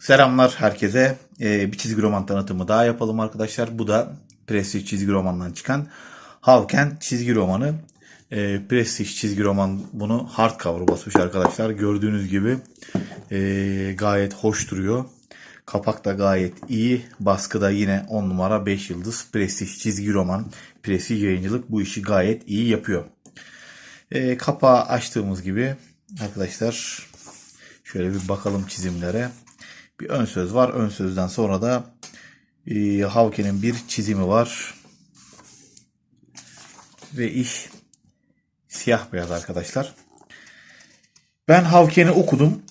Selamlar herkese. Ee, bir çizgi roman tanıtımı daha yapalım arkadaşlar. Bu da Prestige çizgi romandan çıkan Havken çizgi romanı. Ee, Prestige çizgi roman bunu hardcover basmış arkadaşlar. Gördüğünüz gibi ee, gayet hoş duruyor. Kapak da gayet iyi. Baskı da yine 10 numara 5 yıldız. Prestige çizgi roman. Prestige yayıncılık bu işi gayet iyi yapıyor. Ee, kapağı açtığımız gibi arkadaşlar şöyle bir bakalım çizimlere. Bir ön söz var. Ön sözden sonra da e, Havke'nin bir çizimi var. Ve iş siyah beyaz arkadaşlar. Ben Havken'i okudum.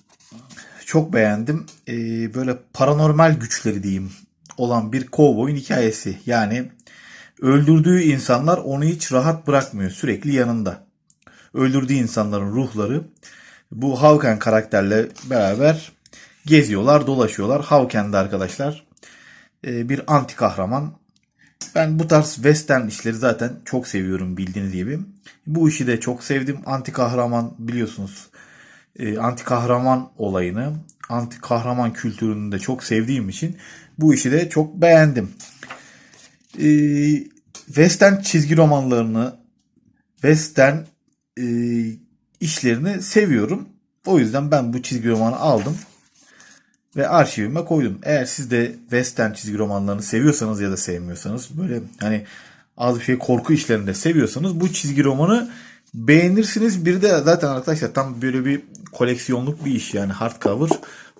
Çok beğendim. E, böyle paranormal güçleri diyeyim olan bir kovboyun hikayesi. Yani öldürdüğü insanlar onu hiç rahat bırakmıyor. Sürekli yanında. Öldürdüğü insanların ruhları bu Havken karakterle beraber geziyorlar, dolaşıyorlar. Havken de arkadaşlar e, bir anti kahraman. Ben bu tarz western işleri zaten çok seviyorum bildiğiniz gibi. Bu işi de çok sevdim. Anti kahraman biliyorsunuz. e, Anti kahraman olayını, anti kahraman kültürünü de çok sevdiğim için bu işi de çok beğendim. E, Western çizgi romanlarını, western işlerini seviyorum. O yüzden ben bu çizgi romanı aldım ve arşivime koydum. Eğer siz de western çizgi romanlarını seviyorsanız ya da sevmiyorsanız böyle hani az bir şey korku işlerini de seviyorsanız bu çizgi romanı beğenirsiniz. Bir de zaten arkadaşlar tam böyle bir koleksiyonluk bir iş yani hardcover.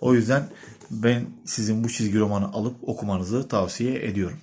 O yüzden ben sizin bu çizgi romanı alıp okumanızı tavsiye ediyorum.